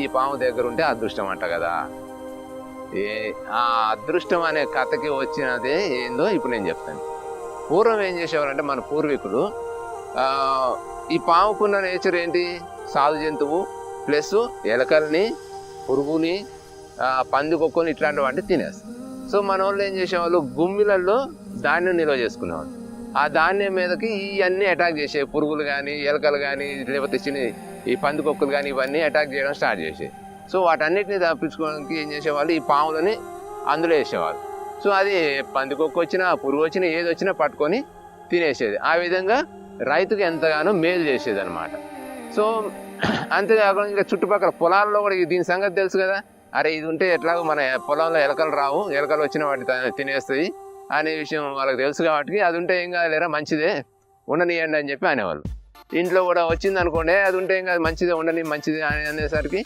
ఈ పాము దగ్గర ఉంటే అదృష్టం అంట కదా. ఏ ఆ అదృష్టం అనే కథకి వచ్చినదే ఏందో ఇప్పుడు నేను చెప్తాను. పూర్వం ఏం చేసేవారంటే మన పూర్వీకులు ఈ పాముకున్న నేచర్ ఏంటి? సాధు జంతువు ప్లస్ ఎలకల్ని పురుగుని పందికొక్కుని పందికొక్కని ఇట్లాంటి వాటిని తినేస్తారు. సో మన వాళ్ళు ఏం చేసేవాళ్ళు? గుమ్మిలలో ధాన్యం నిల్వ చేసుకునేవాళ్ళు. ఆ ధాన్యం మీదకి ఇవన్నీ అటాక్ చేసే పురుగులు కానీ ఎలకలు కానీ లేకపోతే చిన్న ఈ పందికొక్కులు కానీ ఇవన్నీ అటాక్ చేయడం స్టార్ట్ చేసాయి సో వాటన్నిటిని తప్పించుకోవడానికి ఏం చేసేవాళ్ళు? ఈ పాములని అందులో వేసేవాళ్ళు. సో అది పందికొక్కు వచ్చినా పురుగు వచ్చినా ఏది వచ్చినా పట్టుకొని తినేసేది. ఆ విధంగా రైతుకు ఎంతగానో మేలు చేసేది అనమాట సో అంతేకాకుండా ఇంకా చుట్టుపక్కల పొలాల్లో కూడా దీని సంగతి తెలుసు కదా? అరే ఇది ఉంటే ఎట్లాగో మన పొలంలో ఎలకలు రావు. ఎలకలు వచ్చిన వాటి తినేస్తాయి. అనే విషయం వాళ్ళకి తెలుసు కాబట్టి అది ఉంటే ఏం కాదులేరా మంచిదే. ఉండనియండి అని చెప్పి అనేవాళ్ళు. ఇంట్లో కూడా వచ్చింది అనుకోండి అది ఉంటే ఏం కాదు మంచిదే ఉండని మంచిదే అని అనేసరికి